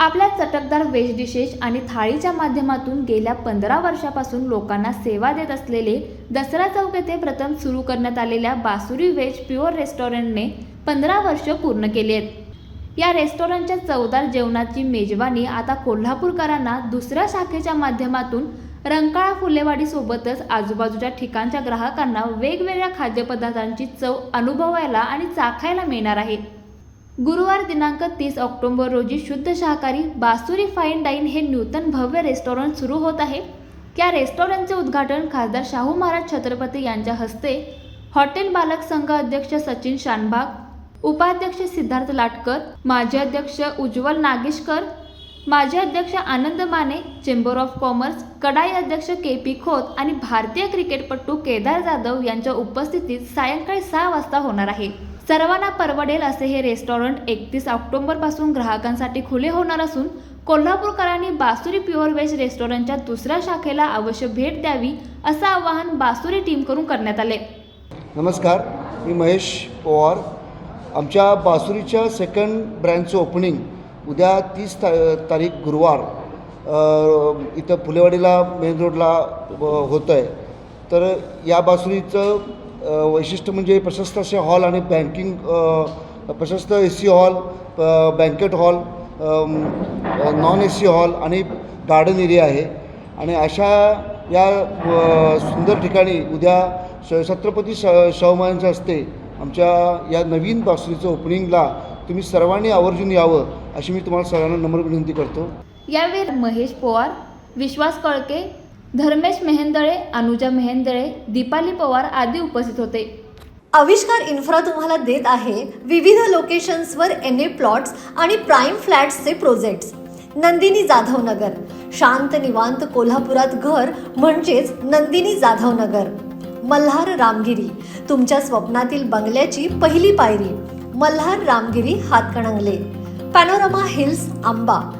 आपल्या चटकदार veg dishes आणि थाळीच्या माध्यमातून गेल्या पंधरा वर्षापासून लोकांना सेवा देत असलेले दसरा चौक येथे प्रथम सुरू करण्यात आलेल्या बासुरी व्हेज प्युअर रेस्टॉरंटने पंधरा वर्ष पूर्ण केली आहेत. या रेस्टॉरंटच्या चवदार जेवणाची मेजवानी आता कोल्हापूरकरांना दुसऱ्या शाखेच्या माध्यमातून रंकाळा फुलेवाडीसोबतच आजूबाजूच्या ठिकाणच्या ग्राहकांना वेगवेगळ्या खाद्यपदार्थांची चव अनुभवायला आणि चाखायला मिळणार आहे. गुरुवार दिनांक तीस ऑक्टोबर रोजी शुद्ध शाकाहारी बासुरी फाईन डाईन हे नूतन भव्य रेस्टॉरंट सुरू होत आहे. या रेस्टॉरंटचे उद्घाटन खासदार शाहू महाराज छत्रपती यांच्या हस्ते हॉटेल बालक संघ अध्यक्ष सचिन शानभाग उपाध्यक्ष सिद्धार्थ लाटकर माजी अध्यक्ष उज्ज्वल नागेशकर माजी अध्यक्ष Anand Mane chamber of commerce कडाई अध्यक्ष के पी खोत आणि भारतीय क्रिकेटपटू केदार जाधव यांच्या उपस्थितीत सायंकाळी सहा वाजता होणार आहे. सर्वांना परवडेल असे हे रेस्टॉरंट एकतीस ऑक्टोबरपासून ग्राहकांसाठी खुले होणार असून कोल्हापूरकरांनी बासुरी प्युअर व्हेज रेस्टॉरंटच्या दुसऱ्या शाखेला अवश्य भेट द्यावी असं आवाहन बासुरी टीमकडून करण्यात आले. नमस्कार मी महेश पवार. आमच्या बासुरीच्या सेकंड ब्रँचचं ओपनिंग उद्या तीस ता तारीख गुरुवार इथं फुलेवाडीला मेन रोडला होतं आहे तर या बासुरीचं वैशिष्ट्य म्हणजे प्रशस्त असे हॉल आणि बँकिंग प्रशस्त A C hall banquet hall non A C hall आणि गार्डन एरिया आहे. आणि अशा या सुंदर ठिकाणी उद्या श छत्रपती श शाहू हस्ते आमच्या या नवीन बासुरीचं ओपनिंगला तुम्ही सर्वांनी आवर्जून यावं अशी मी तुम्हाला सर्वांना नम्र विनंती करतो. यावेळी महेश पवार विश्वास कळके धर्मेश मेहेंदळे अनुजा मेहेंदळे दीपाली पवार आदी उपस्थित होते. आविष्कार इन्फ्रा तुम्हाला देत आहे विविध लोकेशन्सवर एन ए प्लॉट्स आणि प्राईम फ्लॅट्सचे प्रोजेक्ट्स. नंदिनी जाधव नगर शांत निवांत कोल्हापुरात घर म्हणजेच नंदिनी जाधव नगर मल्हार रामगिरी. तुमच्या स्वप्नातील बंगल्याची पहिली पायरी. Malhar Ramgiri Hatkanangale. Panorama hills Amba.